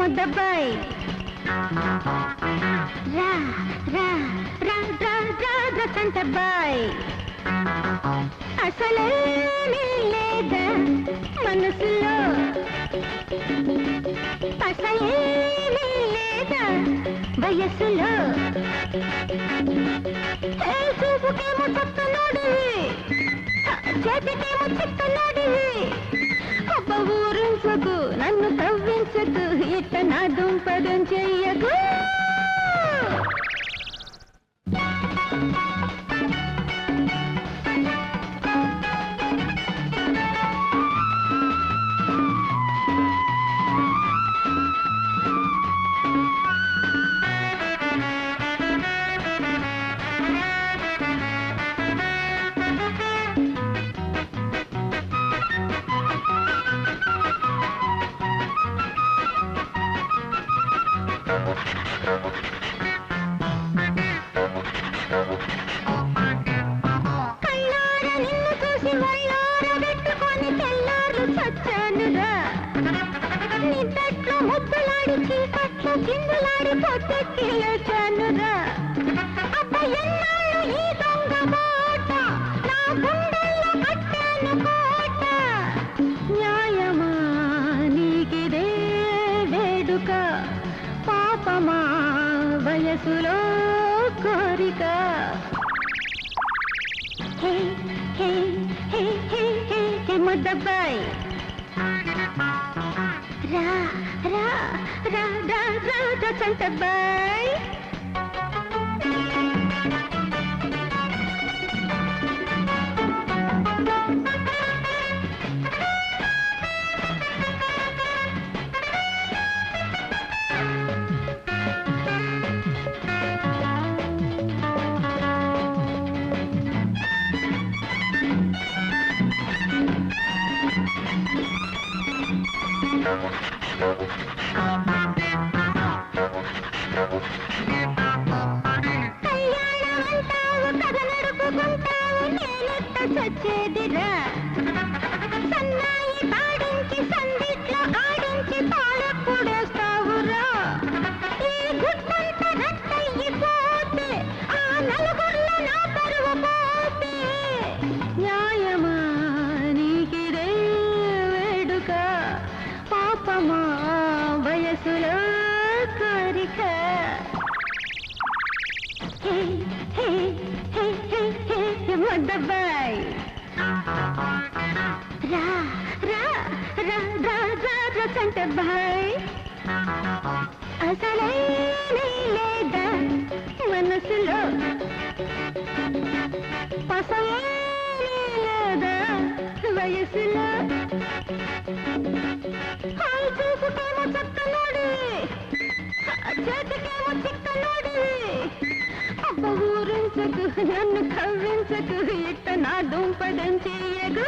ముద్దబ్బాయ్. రా రా రా రా రా రసంతబ్బాయ్ అసలేమీ లేదా మనసులో. అసలేమీ లేదా వయసులో చూపుకేమో చక్కనాడివి చేతికేమో చిక్కనాడివి ఒక్క ఊరించకు నన్ను తవ్వించకు ఇట్ట నా దుంపదం చెయ్యకు చిందులాడి పొద్దెక్కి లేచానురా. అబ్బ ఎన్నాళ్ళు ఈ దొంగ బాట? నా గుండెల్లో కట్టాను కోట. న్యాయమా నీకిదే వేడుక? పాపమా మనసులో కోరిక. హే హే హే హే హే హే ముద్దబ్బాయి. రా రా రా రా రా రా చంటబ్బాయి చచ్చేదిరా. సన్నాయి పాడించి సంధి హే ముద్దబ్బాయ్ రా రా రా రా రా రా సంటబ్బాయ్ అసలేమీ లేదా మనసులో పసలేమీ లేదా వయసులో హాల్ చూసుకేమో చక్కనోడివి చేతికేమో చిక్కనోడివి ఊరించకు నన్ను కవ్వించకు ఇట్ట నా దుంపదం చెయ్యగు